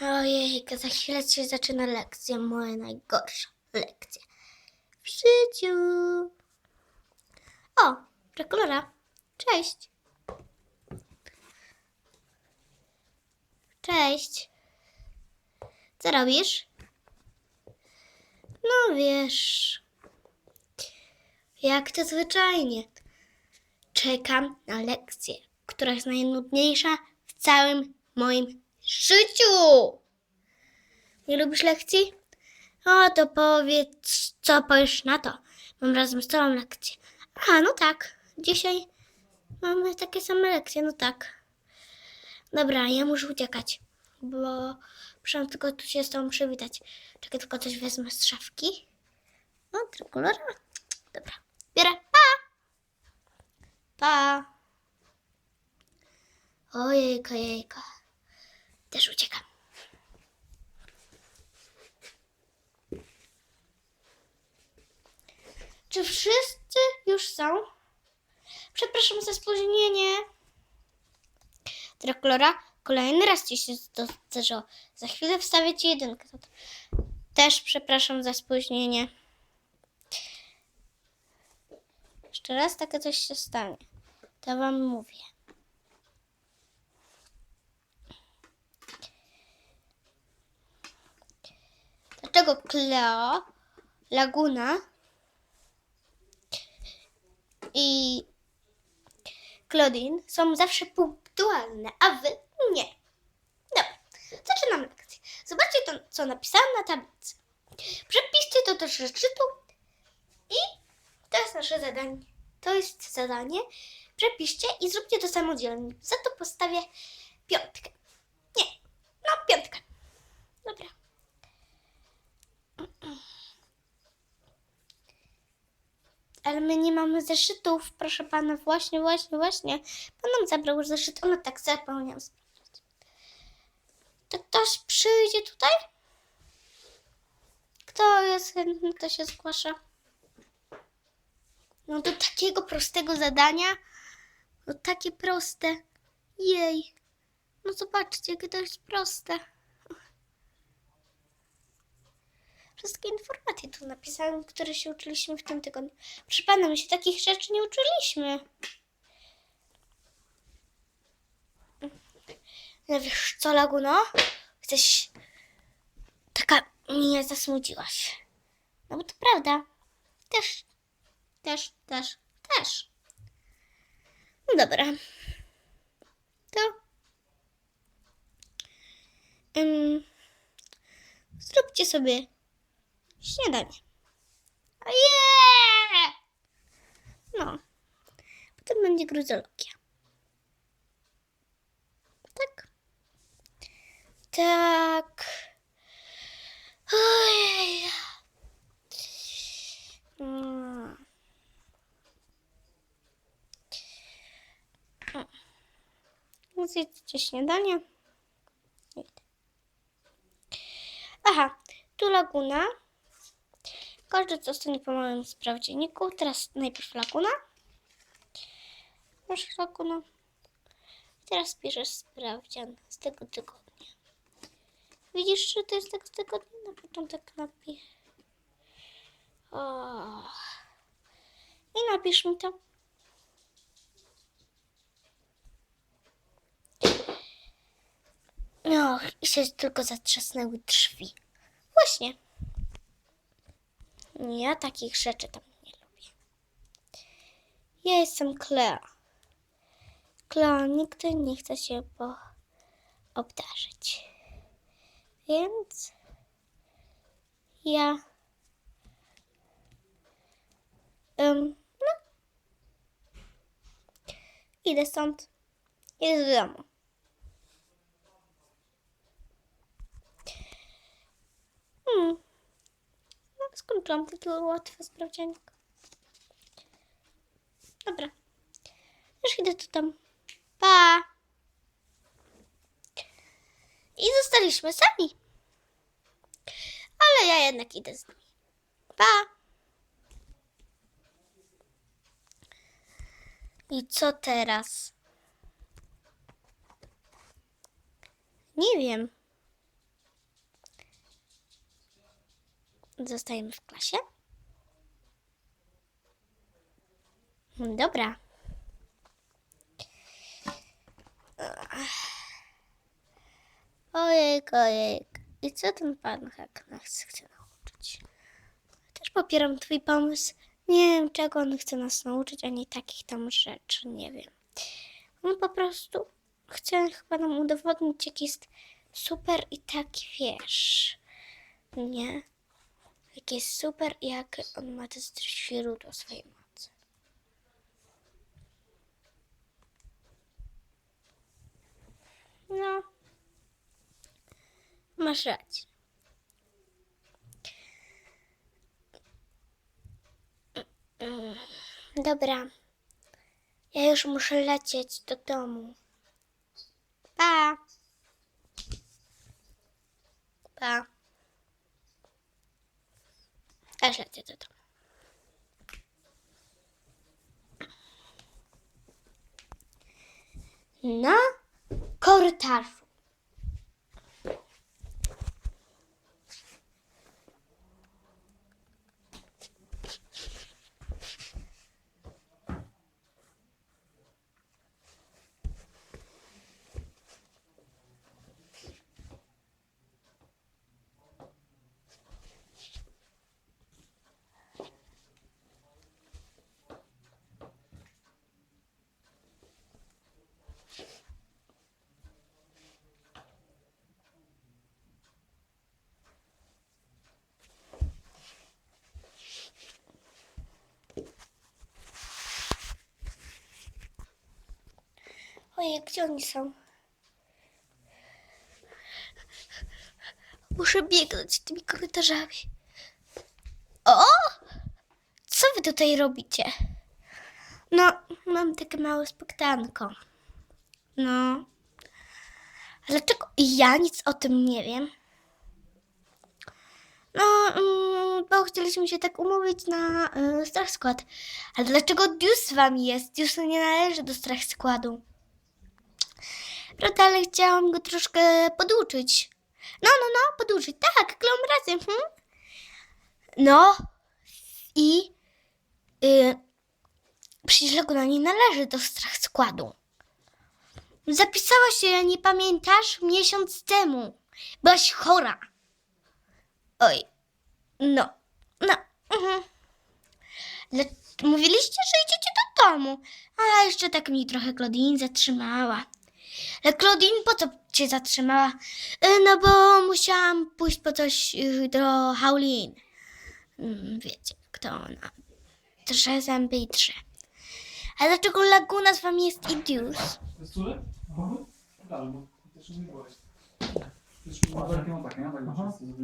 Ojej, za chwilę się zaczyna lekcja, moja najgorsza lekcja w życiu. O, Czekolora, cześć. Cześć. Co robisz? No wiesz, jak to zwyczajnie. Czekam na lekcję, która jest najnudniejsza w całym moim życiu. Nie lubisz lekcji? O, to powiedz, co powiesz na to. Mam razem z tobą lekcję. A, no tak. Dzisiaj mamy takie same lekcje, no tak. Dobra, ja muszę uciekać, bo muszę tylko tu się z tobą przywitać. Czekaj, tylko coś wezmę z szafki. O, trikolora. Dobra, biorę. Pa! Pa! Ojejko, jejko. Też uciekam. Czy wszyscy już są? Przepraszam za spóźnienie. Draklora, kolejny raz ci się to zdarzyło. Za chwilę wstawię ci jedynkę. Też przepraszam za spóźnienie. Jeszcze raz takie coś się stanie. To wam mówię. Dlaczego Cleo, Laguna i Claudine są zawsze punktualne, a wy nie. Dobra, zaczynamy lekcję. Zobaczcie to, co napisałam na tablicy. Przepiszcie to do zeszytu i to jest nasze zadanie. To jest zadanie. Przepiszcie i zróbcie to samodzielnie. Za to postawię piątkę. Nie, no piątkę. Dobra. Ale my nie mamy zeszytów, proszę pana. Właśnie, właśnie, właśnie. Pan nam zabrał już zeszyt. No tak, zapomniałam sprawdzić. To ktoś przyjdzie tutaj? Kto jest chętny, kto się zgłasza? No do takiego prostego zadania? No takie proste. Jej. No zobaczcie, jakie to jest proste. Wszystkie informacje tu napisałem, które się uczyliśmy w tym tygodniu. Proszę pana, my się takich rzeczy nie uczyliśmy. No wiesz co, Laguno? Chcesz... Taka mnie zasmuciłaś. No bo to prawda. Też, też, też, też. No dobra. To... Ym, zróbcie sobie śniadanie. Ojej! No. Potem będzie gruzologia. Tak? Tak. Ojej. Zjedzcie śniadanie. Idę. Aha, tu laguna. Każdy zostanie po małym sprawdzienniku. Teraz najpierw laguna. Proszę laguna. Teraz bierzesz sprawdzian z tego tygodnia. Widzisz, że to jest tak z tygodnia? Na początek napisz. I napisz mi to. Och, i się tylko zatrzasnęły drzwi. Właśnie. Ja takich rzeczy tam nie lubię. Ja jestem Cleo. Cleo, nigdy nie chce się po obdarzyć. Więc ja um, no idę stąd. Idę do domu. Hmm. No, skończyłam taki łatwy sprawdzianik. Dobra. Już idę tu tam. Pa! I zostaliśmy sami. Ale ja jednak idę z nimi. Pa! I co teraz? Nie wiem. Zostajemy w klasie? Dobra. Ojej, ojej. I co ten pan Hak nas chce nauczyć? Też popieram twój pomysł. Nie wiem, czego on chce nas nauczyć, ani takich tam rzeczy, nie wiem. On po prostu chce chyba nam udowodnić, jak jest super i taki, wiesz, nie? Jak jest super i jak on ma to źródło swojej mocy. No, masz rację. Dobra, ja już muszę lecieć do domu. Erstatte det. እና ኮርታር Ojej, gdzie oni są? Muszę biegnąć tymi korytarzami. O! Co wy tutaj robicie? No, mam takie małe spoktanko. No. Dlaczego ja nic o tym nie wiem? No, mm, bo chcieliśmy się tak umówić na y, strach skład. Ale dlaczego Dius z wami jest? Dius nie należy do strach składu. Prawda, ale chciałam go troszkę poduczyć. No, no, no, poduczyć. Tak, klom razem. Hmm? No i y, przecież Laguna nie należy do strach składu. Zapisała się, nie pamiętasz, miesiąc temu. Byłaś chora. Oj, no, no. Mhm. Mówiliście, że idziecie do domu. A jeszcze tak mi trochę Claudine zatrzymała. Ale Claudine, po co cię zatrzymała? E, No bo musiałam pójść po coś y, do Haulin. Mm, Wiecie, kto ona. Trze zęby i trze. A dlaczego Laguna z wami jest Idius? Bo też nie byłeś. Też